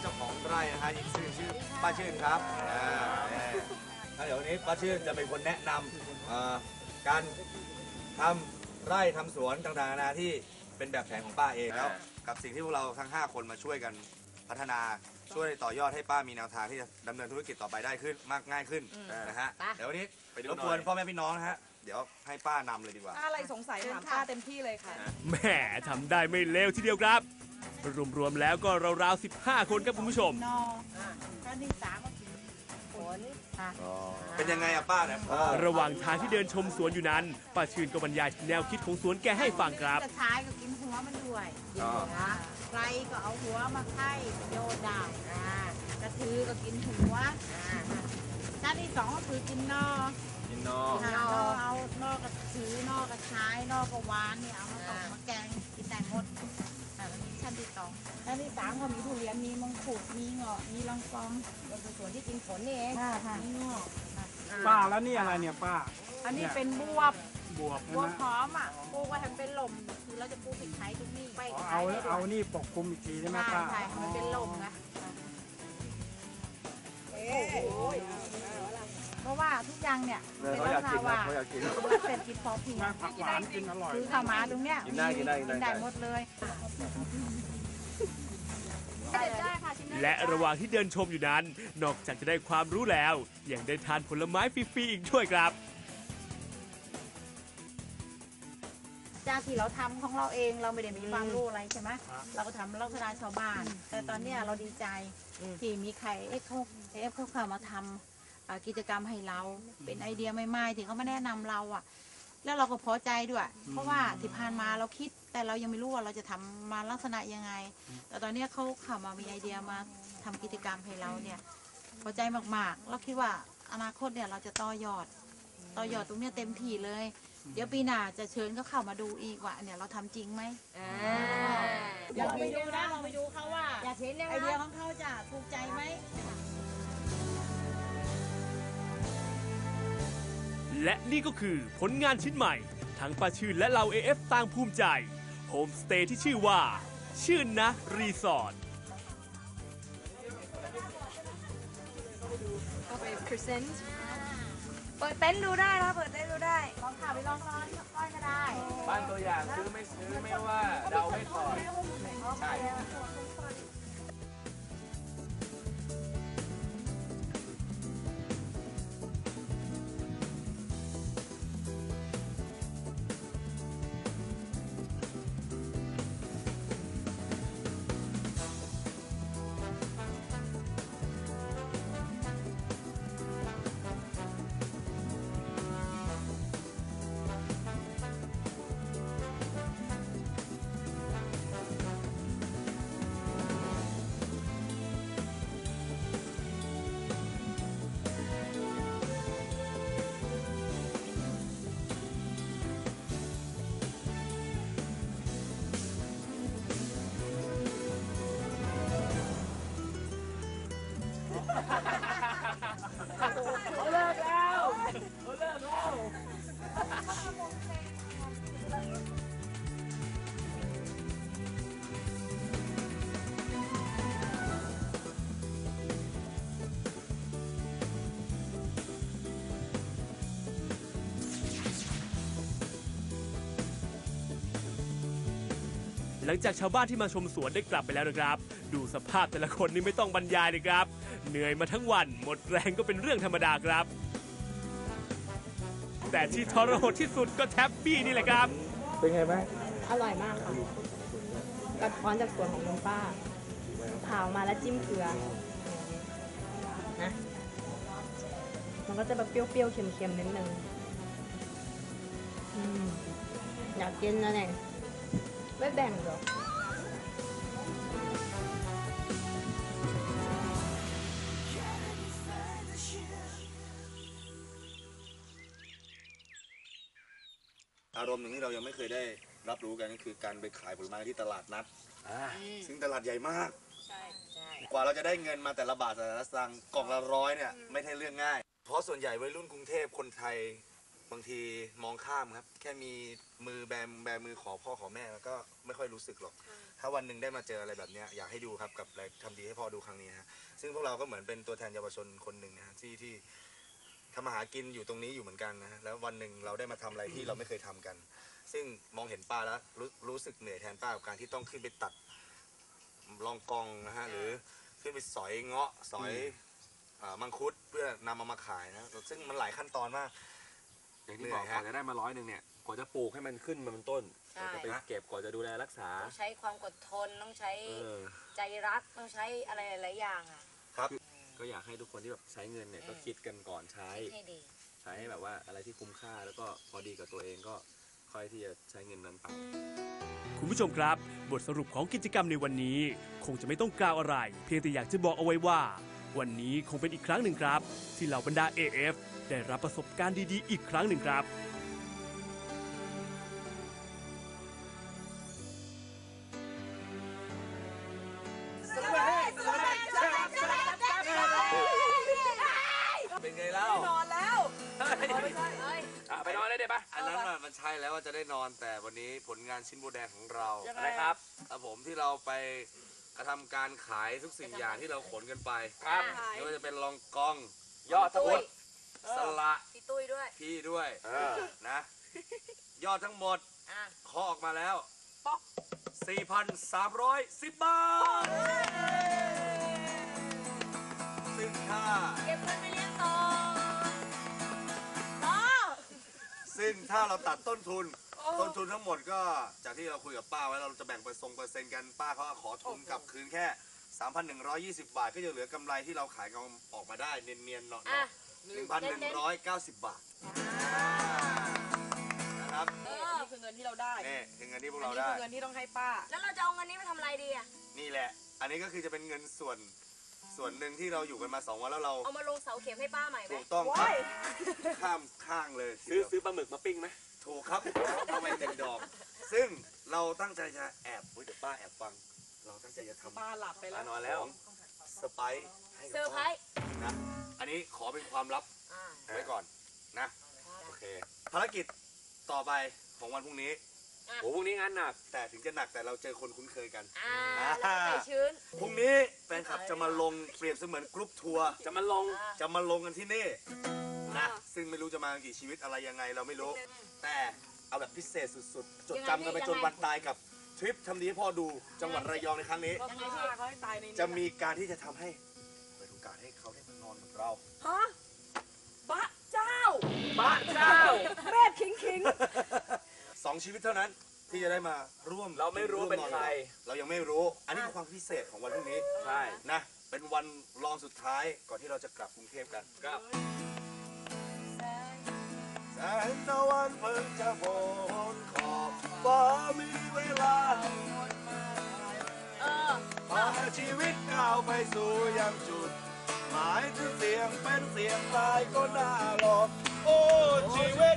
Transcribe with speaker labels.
Speaker 1: เจ้าของไร่นะฮะชื่อชื่อป้าชื่นครับอ่าแล้วเดี๋ยววันนี้ป้าชื่นจะเป็นคนแนะนำเอ่อการทำไร่ทำสวนต่างๆนานาที่เป็นแบบแผนของป้าเองแล้ว กับสิ่งที่พวกเราทั้ง 5 คนมาช่วยกันพัฒนาช่วยต่อยอดให้ป้ามีแนวทางที่จะดำเนินธุรกิจต่อไปได้ขึ้นมากง่ายขึ้นนะฮะ
Speaker 2: ไป
Speaker 1: เดี๋ยววันนี้
Speaker 3: ไปดู
Speaker 1: รบ
Speaker 3: หน่
Speaker 1: ก
Speaker 3: อ
Speaker 1: วยนพ่อแม่พี่น้องนะฮะเดี๋ยวให้ป้านำเลยดีกว่า
Speaker 4: อะไรสงสัยถามป้าเต็มที่เลยค่ะ
Speaker 5: แหมทำได้ไม่เลวทีเดียวครับ รวมๆแล้วก็ราวๆ15 คนครับคุณผู้ชม
Speaker 2: นอก็นี่สามก็กินผลค่ะ
Speaker 1: เป็นยังไงอะป้าเนี่ยป้า
Speaker 5: ระหว่างทางที่เดินชมสวนอยู่นั้นป้าชื่นก็บรรยายแนวคิดของสวนแกให้ฟังครับ
Speaker 2: กระชายก็กินหัวมันด้วยนะไกรก็เอาหัวมาไข่โยนได้อ่ากระทือก็กินหัวอ่าชาติที่สองก็คือกินนอ
Speaker 3: กินนอ
Speaker 2: กินนอเอานอกกระถือนอกกระชายนอกกระวานเนี่ยเอามาตกมาแกงกินได้หมดอ่าแล้วนี่ชั้น ที่สองชั้นที่สามก็มีทุเรียนมีมังคุดมีเงาะมีลองกองเป็นส่วนที่กินผลนี่เองค่ะค่ะมีเงาะค่ะ
Speaker 6: ป้าแล้วนี่อะไรเนี่ยป้า
Speaker 2: อันนี้เป็นบวบบ
Speaker 6: วบ
Speaker 2: บัว
Speaker 6: นะ
Speaker 2: หอมอะปลูกไว้ให้มันเป็นลมคือเราจะปลูกพริกไทยตรงนี้ไป
Speaker 6: อ๋อเอา เอานี่ปกคลุมอีกทีใช่ไหม
Speaker 2: ใช่
Speaker 6: ป้า
Speaker 2: ใช่ให้มันเป็นลมนะเพราะว่าทุกอย่างเนี่ยเป็นลักษณะว่า
Speaker 3: เขาอยากกิน
Speaker 2: เศรษฐกิจพอเพียง
Speaker 6: มาผักหวานกินอร่อย
Speaker 2: คือเข้ามาตรงเนี้ย
Speaker 3: กินได้กินได้กินได้
Speaker 2: ได้หมดเลย ได้ค่ะชิ้น
Speaker 5: และระหว่างที่เดินชมอยู่นั้น นอกจากจะได้ความรู้แล้ว ยังได้ทานผลไม้ฟรีๆอีกด้วยครับ
Speaker 2: จากที่เราทำของเราเองเราไม่ได้มีความรู้อะไรใช่ไหมเราก็ทำลักษณะชาวบ้าน แต่ตอนเนี้ยเราดีใจที่มีใครเอ็กเขาเอฟเขาเข้ามาทำอ่ากิจกรรมให้เราเป็นไอเดียใหม่ๆที่เขามาแนะนำเราอะ แล้วเราก็พอใจด้วย เพราะว่าที่ผ่านมาเราคิด แต่เรายังไม่รู้ว่าเราจะทำมาลักษณะยังไง แต่ตอนเนี้ยเขาเข้ามามีไอเดียมาทำกิจกรรมให้เราเนี่ยพอใจมากๆ เราคิดว่าอนาคตเนี่ยเราจะต่อยอด ต่อยอดตรงเนี้ยเต็มที่เลย เดี๋ยวปีหน้าจะเชิญเขาเข้ามาดูอีกว่าเนี่ยเราทำจริงไหมอยากไปดูนะเราไปดูเขาว่า
Speaker 4: อยากเห็นยัง
Speaker 2: ไอ
Speaker 4: ไง
Speaker 2: เดียของเขาจะถูกใจไหม
Speaker 5: และนี่ก็คือผลงานชิ้นใหม่ ทั้งป้าชื่นและเรา AF ต่างภูมิใจ โฮมสเตย์ที่ชื่อว่า ชื่นนะรีสอร์ท
Speaker 4: ก็ไป present เปิดเต็นท์ดูได้นะเปิดเต็นท์ดูได้
Speaker 2: ลองข่าวไปลองร้อนก้อยก็ได้
Speaker 3: บ้านตัวอย่างซื้อไม่ซื้อไม่ว่าเดาไม่ถอดใช่
Speaker 5: ลังจากชาวบ้านที่มาชมสวนได้กลับไปแล้วนะครับ ดูสภาพแต่ละคนนี่ไม่ต้องบรรยายเลยครับ เหนื่อยมาทั้งวัน หมดแรงก็เป็นเรื่องธรรมดาครับ แต่ที่ทรหดที่สุดก็แท็บบี้นี่แหละครับ
Speaker 3: เป็นไงไหม
Speaker 7: อร่อยมากค่ะกระท้อนจากสวนของคุณป้าเผามาแล้วจิ้มเกลือนะมันก็จะแบบเปรี้ยวๆเค็มๆนิดนึงอืมอยากกินนะเนี่ย ไม่แบ่งเหรอ
Speaker 1: อารมณ์หนึ่งที่เรายังไม่เคยได้รับรู้กันก็คือการไปขายผลไม้ที่ตลาดนัดซึ่งตลาดใหญ่มาก กว่าเราจะได้เงินมาแต่ละบาทแต่ละสตางค์กล่องละร้อยเนี่ยไม่ใช่เรื่องง่าย เพราะส่วนใหญ่วัยรุ่นกรุงเทพคนไทย บางทีมองข้ามครับ แค่มีมือแบมแบมือขอพ่อขอแม่แล้วก็ไม่ค่อยรู้สึกหรอก ถ้าวันหนึ่งได้มาเจออะไรแบบเนี้ยอยากให้ดูครับกับรายทำดีให้พ่อดูครั้งนี้ฮะซึ่งพวกเราก็เหมือนเป็นตัวแทนเยาวชนคนหนึ่งนะฮะที่ที่ทำมาหากินอยู่ตรงนี้อยู่เหมือนกันนะฮะแล้ววันหนึ่งเราได้มาทำอะไรที่เราไม่เคยทำกัน ซึ่งมองเห็นป้าแล้วรู้รู้สึกเหนื่อยแทนป้ากับการที่ต้องขึ้นไปตัดลองกองนะฮะหรือขึ้นไปสอยเงาะสอยอ่ามังคุดเพื่อนำมามาขายนะ ซึ่งมันหลายขั้นตอนมาก
Speaker 8: อย่างที่บอก
Speaker 1: เหนื่อย
Speaker 8: ก่
Speaker 1: ฮะ
Speaker 8: อนจะได้มาร้อยหนึ่งเนี่ยกว่าจะปลูกให้มันขึ้นมาเป็นต้น
Speaker 4: ใช่
Speaker 8: กว่าจะไปเก็บกว่าจะดูแลรักษา
Speaker 4: ต้องใช้ความอดทนต้องใช้
Speaker 8: เออ
Speaker 4: ใจรักต้องใช้อะไรหลายๆอย่างอะ
Speaker 1: ครับ
Speaker 8: ก็อยากให้ทุกคนที่แบบใช้เงินเนี่ยก็คิดกันก่อนใช้
Speaker 4: ให้ดี
Speaker 8: ใช้ให้แบบว่าอะไรที่คุ้มค่าแล้วก็พอดีกับตัวเองก็ค่อยที่จะใช้เงินนั้นไป
Speaker 5: คุณผู้ชมครับ บทสรุปของกิจกรรมในวันนี้ คงจะไม่ต้องกล่าวอะไร เพียงแต่อยากจะบอกเอาไว้ว่า วันนี้คงเป็นอีกครั้งหนึ่งครับ ที่เหล่าบรรดา AF ได้รับประสบการณ์ดีๆ อีกครั้งหนึ่งครับ
Speaker 1: เป็นไงเล่า
Speaker 8: อะไปนอนได้เดี๋ยวปะ
Speaker 1: อันนั้นน่ะมันใช่แล้วว่าจะได้นอนแต่วันนี้ผลงานชิ้นโบแดงของเรา
Speaker 8: อะไรครับ
Speaker 1: ครับผมที่เราไปกระทำการขายทุกสิ่งอย่างที่เราขนกันไป
Speaker 8: ครับ
Speaker 1: ไม่ว่าจะเป็นรองกอง
Speaker 8: ยอดสมุด
Speaker 1: สละ
Speaker 4: พี่ตุ้ยด้วย
Speaker 1: พี่ด้วย
Speaker 8: เออ
Speaker 1: นะ ยอดทั้งหมด
Speaker 4: อะ
Speaker 1: เคาะออกมาแล้ว4,310 บาท ซึ่งถ้า
Speaker 4: เก็บเงินไปเลี้ยงต่อ
Speaker 1: ซึ่งถ้าเราตัดต้นทุน ต้นทุนทั้งหมดก็ จากที่เราคุยกับป้าไว้เราจะแบ่งเปอร์เซ็นต์เปอร์เซ็นต์กันป้าเขาก็ขอทุนกลับคืนแค่ 3,120 บาทก็จะเหลือกำไรที่เราขายกันออกมาได้เนียนๆเนาะ
Speaker 4: อะ
Speaker 1: 1,190 บาทนะครับ
Speaker 4: เออ
Speaker 9: นี่คือเงินที่เราได้
Speaker 1: นี่คือเงินที่พวก
Speaker 9: อัน
Speaker 1: เรา
Speaker 9: นี้
Speaker 1: ได้
Speaker 9: คือเงินที่ต้องให้ป้า
Speaker 4: แล้วเราจะเอาเงินนี้ไปทำอะไรดีอะ
Speaker 1: นี่แหละ อันนี้ก็คือจะเป็นเงินส่วนส่วนหนึ่งที่เราอยู่กันมาสองวันแล้วเรา
Speaker 4: เอามาลงเสาเข็มให้ป้าใหม่ไหม
Speaker 1: ถูกต้องครับข้ามข้างเลยที
Speaker 8: ซื้อ
Speaker 1: เดียว
Speaker 8: ซื้อปลาหมึกมาปิ้งไหม
Speaker 1: ถูกครับเอาไปเต็มดอก ซึ่งเราตั้งใจจะแอบอุ๊ยเดี๋ยวป้าแอบฟัง เราตั้งใจจะทำ
Speaker 9: ป้าหลับไปแล้ว
Speaker 8: นอนแล้ว
Speaker 1: สไปซ์ให้
Speaker 4: เซ
Speaker 1: กั
Speaker 4: อบร์ไพรส์
Speaker 1: นะ อันนี้ขอเป็นความลับ
Speaker 4: อ่า
Speaker 1: ไว้ก่อนนะ
Speaker 8: โอเค
Speaker 1: ภารกิจต่อไปของวันพรุ่งนี้
Speaker 8: โอ้พรุ่งนี้งานหนัก
Speaker 1: แต่ถึงจะหนักแต่เราเจอคนคุ้นเคยกัน
Speaker 4: อ่าแล้วก็ใจชื้น
Speaker 1: พรุ่งนี้แฟนคลับจะมาลงเปรียบเสมือนกรุ๊ปทัวร์
Speaker 8: จะมาลง
Speaker 1: จะมาลงกันที่นี่นะ ซึ่งไม่รู้จะมากี่ชีวิตอะไรยังไงเราไม่รู้ แต่เอาแบบพิเศษสุดๆ จดจำกันไปจนวันตายกับ ทริปทำดีให้พ่อดูจังหวัดระยองในครั้งนี้
Speaker 9: ก็คือป้าเขาให้ตายในนี้
Speaker 1: จะมีการที่จะทำให้เปิดโอกาสให้เขาได้มานอนกับเรา
Speaker 9: ฮะบ้าเจ้า
Speaker 8: บ้าเจ้า
Speaker 9: แม่คิงคิง
Speaker 1: สองชีวิตเท่านั้นที่จะได้มาร่วม
Speaker 8: เราไม่รู้
Speaker 1: วม
Speaker 8: เป็น
Speaker 1: อกับ
Speaker 8: ใคร
Speaker 1: เรายังไม่รู้ อันนี้คือความพิเศษของวันพรุ่งนี้
Speaker 8: ใช่
Speaker 1: นะ เป็นวันรองสุดท้ายก่อนที่เราจะกลับกรุงเทพกัน
Speaker 8: ครับ
Speaker 1: แสงตะวันเพิ่งจะโผล่ขอบ ฟ้ามีเวลา
Speaker 4: เออ
Speaker 1: พาชีวิตก้าวไปสู่ยังจุด หมายถึงเสียงเป็นเสียงตายก็น่าหลอกโอ้ชีวิต